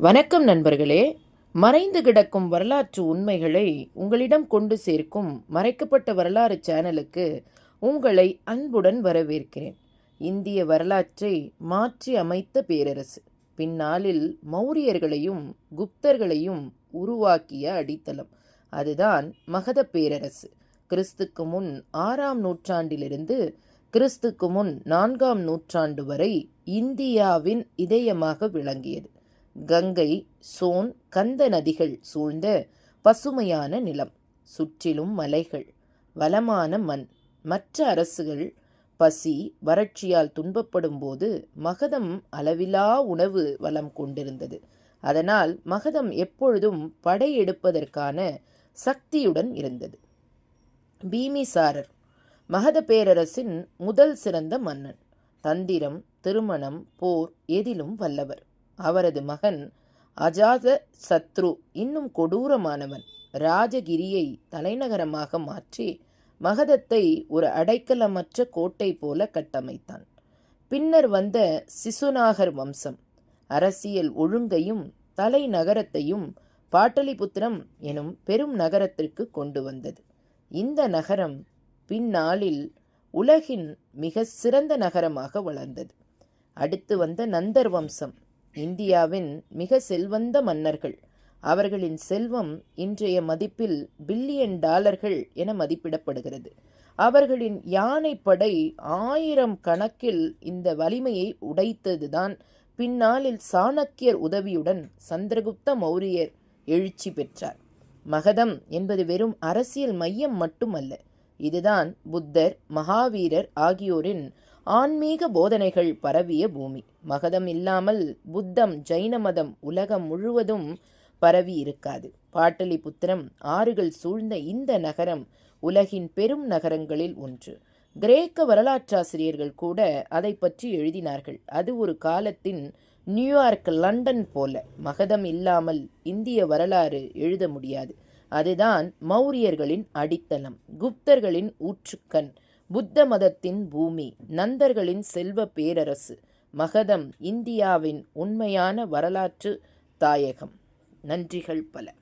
வணக்கம் நண்பர்களே. மறைந்து கிடக்கும் வரலாற்று உண்மைகளை உங்களிடம் கொண்டு சேர்க்கும் மறைக்கப்பட்ட வரலாறு சேனலுக்கு உங்களை அன்புடன் வரவேற்கிறேன். இந்திய வரலாற்றை மாற்றி அமைத்த பேரரசு. பின்னாளில் மௌரியர்களையும் குப்தர்களையும் உருவாக்கிய அடித்தளம். அதுதான் மகத பேரரசு. கிறிஸ்துக்கு முன் ஆறாம் நூற்றாண்டிலிருந்து கிறிஸ்துக்கு முன் நான்காம் நூற்றாண்டு வரை இந்தியாவின் இதயமாக விளங்கியது. கங்கை சோன் கந்த நதிகள் சூழ்ந்த பசுமையான நிலம். சுற்றிலும் மலைகள் வளமான மண். மற்ற அரசுகள் பசி வறட்சியால் துன்பப்படும் போது மகதம் அளவிலா உணவு வளம் கொண்டிருந்தது. அதனால் மகதம் எப்பொழுதும் படையெடுப்பதற்கான சக்தியுடன் இருந்தது. பீமிசாரர் மகத பேரரசின் முதல் சிறந்த மன்னன். தந்திரம் திருமணம் போர் எதிலும் வல்லவர். அவரது மகன் அஜாத சத்ரு இன்னும் கொடூரமானவன். ராஜகிரியை தலைநகரமாக மாற்றி மகதத்தை ஒரு அடைக்கலமற்ற கோட்டை போல கட்டமைத்தான். பின்னர் வந்த சிசுநாகர் வம்சம் அரசியல் ஒழுங்கையும் தலைநகரத்தையும் பாட்டலிபுத்திரம் எனும் பெரும் நகரத்திற்கு கொண்டு வந்தது. இந்த நகரம் பின்னாளில் உலகின் மிக சிறந்த நகரமாக வளர்ந்தது. அடுத்து வந்த நந்தர் வம்சம். இந்தியாவின் மிக செல்வந்த மன்னர்கள். அவர்களின் செல்வம் இன்றைய மதிப்பில் பில்லியன் டாலர்கள் என மதிப்பிடப்படுகிறது. அவர்களின் யானைப்படை ஆயிரம் கணக்கில் இந்த வலிமையை உடைத்ததுதான் பின்னாளில் சாணக்கியர் உதவியுடன் சந்திரகுப்த மௌரியர் எழுச்சி பெற்றார். மகதம் என்பது வெறும் அரசியல் மையம் மட்டுமல்ல இதுதான் புத்தர் மகாவீரர் ஆகியோரின் ஆன்மீக போதனைகள் பரவிய பூமி. மகதம் இல்லாமல் புத்தம் ஜைன மதம் உலகம் முழுவதும் பரவி இருக்காது. பாட்டலிபுத்திரம் ஆறுகள் சூழ்ந்த இந்த நகரம் உலகின் பெரும் நகரங்களில் ஒன்று. கிரேக்க வரலாற்றாசிரியர்கள் கூட அதை பற்றி எழுதினார்கள். அது ஒரு காலத்தின் நியூயார்க் லண்டன் போல. மகதம் இல்லாமல் இந்திய வரலாறு எழுத முடியாது. அதுதான் மௌரியர்களின் அடித்தளம். குப்தர்களின் ஊற்றுக்கண். புத்த மதத்தின் பூமி நந்தர்களின் செல்வ பேரரசு மகதம் இந்தியாவின் உண்மையான வரலாற்று தாயகம். நன்றிகள் பல.